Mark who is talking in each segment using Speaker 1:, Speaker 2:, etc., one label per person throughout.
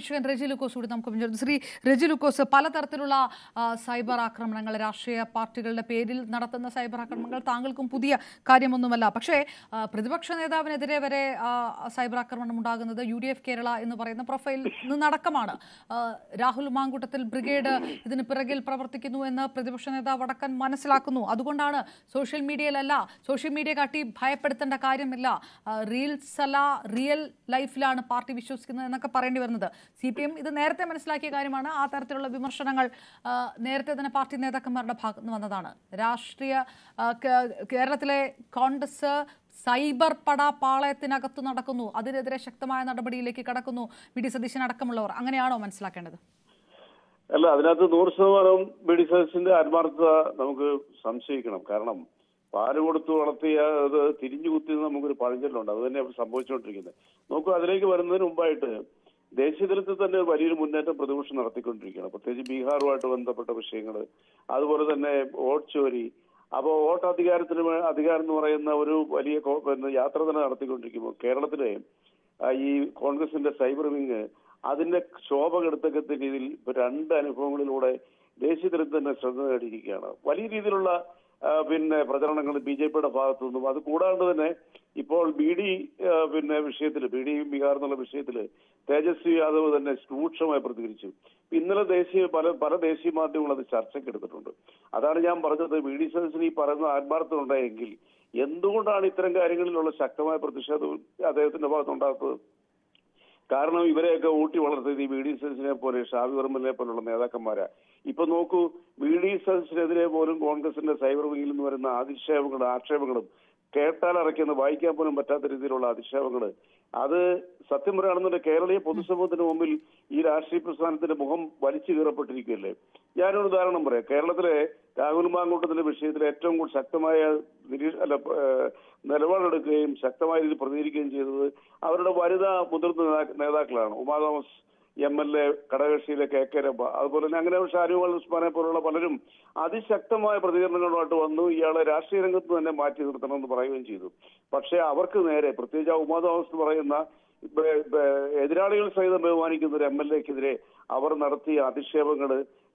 Speaker 1: നിരീക്ഷകൻ റെജി ലുക്കോസ് കൂടി നമുക്ക് ശ്രീ റെജി ലുക്കോസ് പലതരത്തിലുള്ള സൈബർ ആക്രമണങ്ങൾ രാഷ്ട്രീയ പാർട്ടികളുടെ പേരിൽ നടത്തുന്ന സൈബർ ആക്രമണങ്ങൾ താങ്കൾക്കും പുതിയ കാര്യമൊന്നുമല്ല. പക്ഷേ പ്രതിപക്ഷ നേതാവിനെതിരെ വരെ സൈബർ ആക്രമണം ഉണ്ടാകുന്നത് യു കേരള എന്ന് പറയുന്ന പ്രൊഫൈൽ നിന്നടക്കമാണ്. രാഹുൽ മാങ്കൂട്ടത്തിൽ ബ്രിഗേഡ് ഇതിന് പിറകിൽ പ്രവർത്തിക്കുന്നു എന്ന് പ്രതിപക്ഷ നേതാവ് അടക്കം മനസ്സിലാക്കുന്നു. അതുകൊണ്ടാണ് സോഷ്യൽ മീഡിയയിലല്ല സോഷ്യൽ മീഡിയ കാട്ടി ഭയപ്പെടുത്തേണ്ട കാര്യമില്ല. റീൽസ് അല്ല റിയൽ ലൈഫിലാണ് പാർട്ടി വിശ്വസിക്കുന്നത് എന്നൊക്കെ പറയേണ്ടി വരുന്നത്. സി പി എം ഇത് നേരത്തെ മനസ്സിലാക്കിയ കാര്യമാണ്. ആ തരത്തിലുള്ള വിമർശനങ്ങൾ നേരത്തെ തന്നെ പാർട്ടി നേതാക്കന്മാരുടെ ഭാഗത്ത് നിന്ന് വന്നതാണ്. രാഷ്ട്രീയ കേരളത്തിലെ കോൺഗ്രസ് സൈബർ പട പാളയത്തിനകത്ത് നടക്കുന്നു. അതിനെതിരെ ശക്തമായ നടപടിയിലേക്ക് കടക്കുന്നു വി. ഡി. സതീശൻ അടക്കമുള്ളവർ. അങ്ങനെയാണോ മനസ്സിലാക്കേണ്ടത്?
Speaker 2: അല്ല അതിനകത്ത് നൂറ് ശതമാനം ബി ഡി. സതീശന്റെ ആത്മാർത്ഥത നമുക്ക് സംശയിക്കണം. കാരണം പാൽ കൊടുത്തു വളർത്തിയ അത് തിരിഞ്ഞു കുത്തി നമുക്കൊരു പഴഞ്ചൊല്ലുണ്ട്. അത് തന്നെ സംഭവിച്ചുകൊണ്ടിരിക്കുന്നത്. നോക്കൂ അതിലേക്ക് വരുന്നതിന് മുമ്പായിട്ട് ദേശീയ തലത്തിൽ തന്നെ വലിയൊരു മുന്നേറ്റം പ്രതിപക്ഷം നടത്തിക്കൊണ്ടിരിക്കുകയാണ്. പ്രത്യേകിച്ച് ബീഹാറുമായിട്ട് ബന്ധപ്പെട്ട വിഷയങ്ങൾ അതുപോലെ തന്നെ വോട്ട് ചോരി. അപ്പോൾ വോട്ട് അധികാരത്തിന് അധികാരം എന്ന് പറയുന്ന ഒരു വലിയ യാത്ര തന്നെ നടത്തിക്കൊണ്ടിരിക്കുമ്പോൾ കേരളത്തിലെ ഈ കോൺഗ്രസിന്റെ സൈബർ വിങ് അതിന്റെ ശോഭ കെടുത്തക്കത്ത രീതിയിൽ രണ്ട് അനുഭവങ്ങളിലൂടെ ദേശീയതലത്തിൽ തന്നെ ശ്രദ്ധ നേടിയിരിക്കുകയാണ്. വലിയ രീതിയിലുള്ള പിന്നെ പ്രചരണങ്ങൾ ബി ജെ പിയുടെ ഭാഗത്തു നിന്നും. അത് കൂടാണ്ട് തന്നെ ഇപ്പോൾ ബി ഡി പിന്നെ വിഷയത്തിൽ ബി ഡി ബീഹാർ എന്നുള്ള വിഷയത്തിൽ തേജസ്വി യാദവ് തന്നെ രൂക്ഷമായി പ്രതികരിച്ചു. ഇന്നലെ ദേശീയ പല പല ദേശീയ മാധ്യമങ്ങൾ അത് ചർച്ചയ്ക്ക് എടുത്തിട്ടുണ്ട്. അതാണ് ഞാൻ പറഞ്ഞത്. ബി ഡി സദസ്സിന് ഈ പറയുന്ന ആത്മാർത്ഥം ഉണ്ടായെങ്കിൽ എന്തുകൊണ്ടാണ് ഇത്തരം കാര്യങ്ങളിലുള്ള ശക്തമായ പ്രതിഷേധവും അദ്ദേഹത്തിന്റെ ഭാഗത്തുണ്ടാകുന്നത് കാരണം ഇവരെയൊക്കെ ഊട്ടി വളർത്തിയത് ഈ വി ഡി സതീശനെ പോലെ ഷാവി വർമ്മലിനെ പോലുള്ള നേതാക്കന്മാരാ. ഇപ്പൊ നോക്കൂ വി ഡി സതീശനെതിരെ പോലും കോൺഗ്രസിന്റെ സൈബർ വിങ്ങിൽ നിന്ന് വരുന്ന അധിക്ഷേപങ്ങളും ആക്ഷേപങ്ങളും കേട്ടാൽ അറിയിക്കുന്ന വായിക്കാൻ പോലും പറ്റാത്ത രീതിയിലുള്ള അധിക്ഷേപങ്ങൾ അത് സത്യം പറയുകയാണെന്നുണ്ടെങ്കിൽ കേരളീയ പൊതുസമൂഹത്തിന് മുമ്പിൽ ഈ രാഷ്ട്രീയ പ്രസ്ഥാനത്തിന്റെ മുഖം വലിച്ചു കീറപ്പെട്ടിരിക്കുകയല്ലേ? ഞാനൊരു ഉദാഹരണം പറയാം. കേരളത്തിലെ രാഹുൽ മാങ്കൂട്ടത്തിന്റെ വിഷയത്തിൽ ഏറ്റവും കൂടുതൽ ശക്തമായ അല്ല നിലപാടെടുക്കുകയും ശക്തമായ രീതിയിൽ പ്രതികരിക്കുകയും ചെയ്തത് അവരുടെ വനിതാ മുതിർന്ന നേതാക്കളാണ്. Uma Thomas M L A ഘടകകക്ഷിയിലെ K K Rema. അതുപോലെ തന്നെ അങ്ങനെ ഷാരുമൽ ഉസ്മാനെ പോലുള്ള പലരും അതിശക്തമായ പ്രതികരണങ്ങളുമായിട്ട് വന്നു. ഇയാളെ രാഷ്ട്രീയ രംഗത്ത് തന്നെ മാറ്റി നിർത്തണമെന്ന് പറയുകയും ചെയ്തു. പക്ഷേ അവർക്ക് നേരെ പ്രത്യേകിച്ച് ആ ഉമാ തോമസ് എന്ന് പറയുന്ന എതിരാളികൾ സഹിതം ബഹുമാനിക്കുന്ന ഒരു എം എൽ എക്കെതിരെ അവർ നടത്തിയ അധിക്ഷേപങ്ങൾ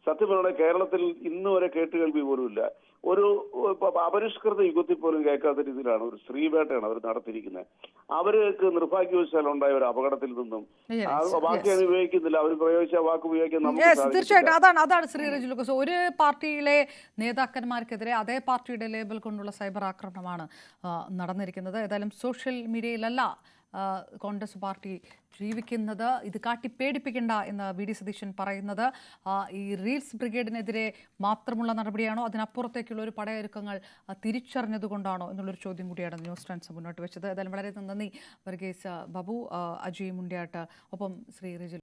Speaker 2: സത്യം പറഞ്ഞാൽ കേരളത്തിൽ ഇന്ന് വരെ കേട്ടുകേൾവി പോലുമില്ല. ഒരു അപരിഷ്കൃത യുഗത്തിൽ പോലും കേൾക്കാത്ത രീതിയിലാണ് ഒരു സ്ത്രീവേട്ടയാണ് അവർ നടത്തിയിരിക്കുന്നത്. അവർക്ക് നിർഭാഗ്യവശാൽ ഉണ്ടായ ഒരു അപകടത്തിൽ നിന്നും വാക്ക് ഞാൻ ഉപയോഗിക്കുന്നില്ല. അവർ പ്രയോഗിച്ച വാക്ക് ഉപയോഗിക്കാൻ നമുക്ക്
Speaker 1: തീർച്ചയായിട്ടും. അതാണ് അതാണ് ശ്രീ രജു ലൂക്കോസ്. ഒരു പാർട്ടിയിലെ നേതാക്കന്മാർക്കെതിരെ അതേ പാർട്ടിയുടെ ലേബൽ കൊണ്ടുള്ള സൈബർ ആക്രമണമാണ് നടന്നിരിക്കുന്നത്. ഏതായാലും സോഷ്യൽ മീഡിയയിലല്ല കോൺഗ്രസ് പാർട്ടി ജീവിക്കുന്നത്. ഇത് കാട്ടി പേടിപ്പിക്കേണ്ട എന്ന് വി ഡി സതീശൻ പറയുന്നത്. ഈ ഈ റീൽസ് ബ്രിഗേഡിനെതിരെ മാത്രമുള്ള നടപടിയാണോ? അതിനപ്പുറത്തേക്കുള്ള ഒരു പടയൊരുക്കങ്ങൾ തിരിച്ചറിഞ്ഞതുകൊണ്ടാണോ എന്നുള്ളൊരു ചോദ്യം കൂടിയാണ് ന്യൂസ് ടൈംസ് മുന്നോട്ട് വെച്ചത്. ഏതായാലും വളരെ നന്ദി. വർഗീസ് ബാബു അജയ് മുണ്ടിയാട്ട്. ഒപ്പം ശ്രീ റിജു